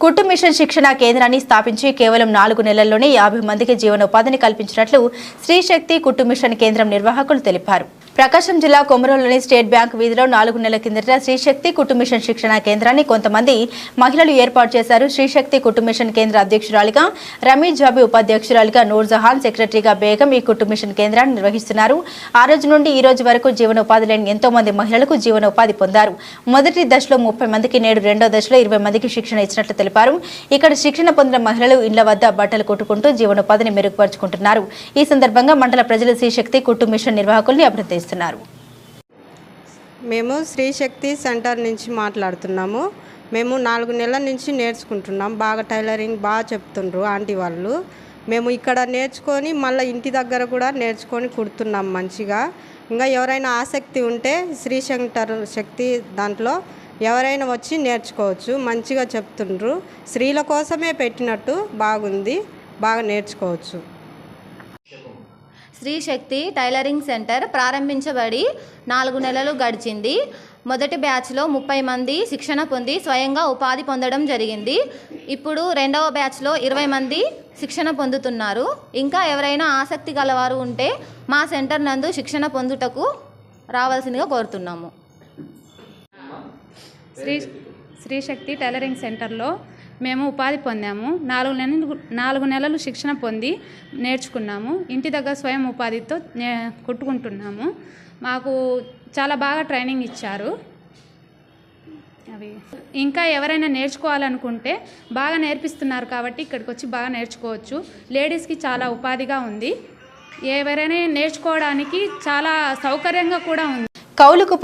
కుట్టు మిషన్ శిక్షణ కేంద్రాన్ని స్థాపించి కేవలం నాలుగు నెలల్లోనే యాభై మందికి జీవనోపాధిని కల్పించినట్లు శ్రీశక్తి కుట్టు మిషన్ కేంద్రం నిర్వాహకులు తెలిపారు. ప్రకాశం జిల్లా కొమరంలోని స్టేట్ బ్యాంక్ వీధిలో నాలుగు నెలల కిందట శ్రీశక్తి కుటుంబిషన్ శిక్షణ కేంద్రాన్ని కొంతమంది మహిళలు ఏర్పాటు చేశారు. శ్రీశక్తి కుటుంబిషన్ కేంద్ర అధ్యక్షురాలిగా రమీజ్ జాబీ ఉపాధ్యక్షురాలిగా నూర్జహాన్ సెక్రటరీగా బేగం ఈ కుటుంబిషన్ కేంద్రాన్ని నిర్వహిస్తున్నారు. ఆ రోజు నుండి ఈ రోజు వరకు జీవనోపాధి లేని ఎంతో మంది మహిళలకు జీవనోపాధి పొందారు. మొదటి దశలో ముప్పై మందికి నేడు రెండో దశలో ఇరవై మందికి శిక్షణ ఇచ్చినట్లు తెలిపారు. ఇక్కడ శిక్షణ పొందిన మహిళలు ఇళ్ళ వద్ద బట్టలు కొట్టుకుంటూ జీవనోపాధిని మెరుగుపరుచుకుంటున్నారు. ఈ సందర్భంగా మండల ప్రజలు శ్రీశక్తి కుటుంబిషన్ నిర్వాహకుల్ని నిర్వాహకుల్ని చేస్తున్నారు మేము శ్రీశక్తి సెంటర్ నుంచి మాట్లాడుతున్నాము. మేము నాలుగు నెలల నుంచి నేర్చుకుంటున్నాం. బాగా టైలరింగ్ బాగా చెప్తుండ్రు ఆంటీ వాళ్ళు. మేము ఇక్కడ నేర్చుకొని మళ్ళీ ఇంటి దగ్గర కూడా నేర్చుకొని కుడుతున్నాం మంచిగా. ఇంకా ఎవరైనా ఆసక్తి ఉంటే శ్రీ సెంటర్ శక్తి దాంట్లో ఎవరైనా వచ్చి నేర్చుకోవచ్చు. మంచిగా చెప్తుండ్రు. స్త్రీల కోసమే పెట్టినట్టు బాగుంది. బాగా నేర్చుకోవచ్చు. శ్రీశక్తి టైలరింగ్ సెంటర్ ప్రారంభించబడి నాలుగు నెలలు గడిచింది. మొదటి బ్యాచ్లో ముప్పై మంది శిక్షణ పొంది స్వయంగా ఉపాధి పొందడం జరిగింది. ఇప్పుడు రెండవ బ్యాచ్లో ఇరవై మంది శిక్షణ పొందుతున్నారు. ఇంకా ఎవరైనా ఆసక్తి గలవారు ఉంటే మా సెంటర్ నందు శిక్షణ పొందుటకు రావాల్సిందిగా కోరుతున్నాము. శ్రీ శ్రీశక్తి టైలరింగ్ సెంటర్లో మేము ఉపాధి పొందాము. నాలుగు నెలలు నాలుగు నెలలు శిక్షణ పొంది నేర్చుకున్నాము. ఇంటి దగ్గర స్వయం ఉపాధితో నే కుట్టుకుంటున్నాము. మాకు చాలా బాగా ట్రైనింగ్ ఇచ్చారు. అవి. ఇంకా ఎవరైనా నేర్చుకోవాలనుకుంటే బాగా నేర్పిస్తున్నారు కాబట్టి ఇక్కడికి వచ్చి బాగా నేర్చుకోవచ్చు. లేడీస్కి చాలా ఉపాధిగా ఉంది. ఎవరైనా నేర్చుకోవడానికి చాలా సౌకర్యంగా కూడా ఉంది. కౌలుకు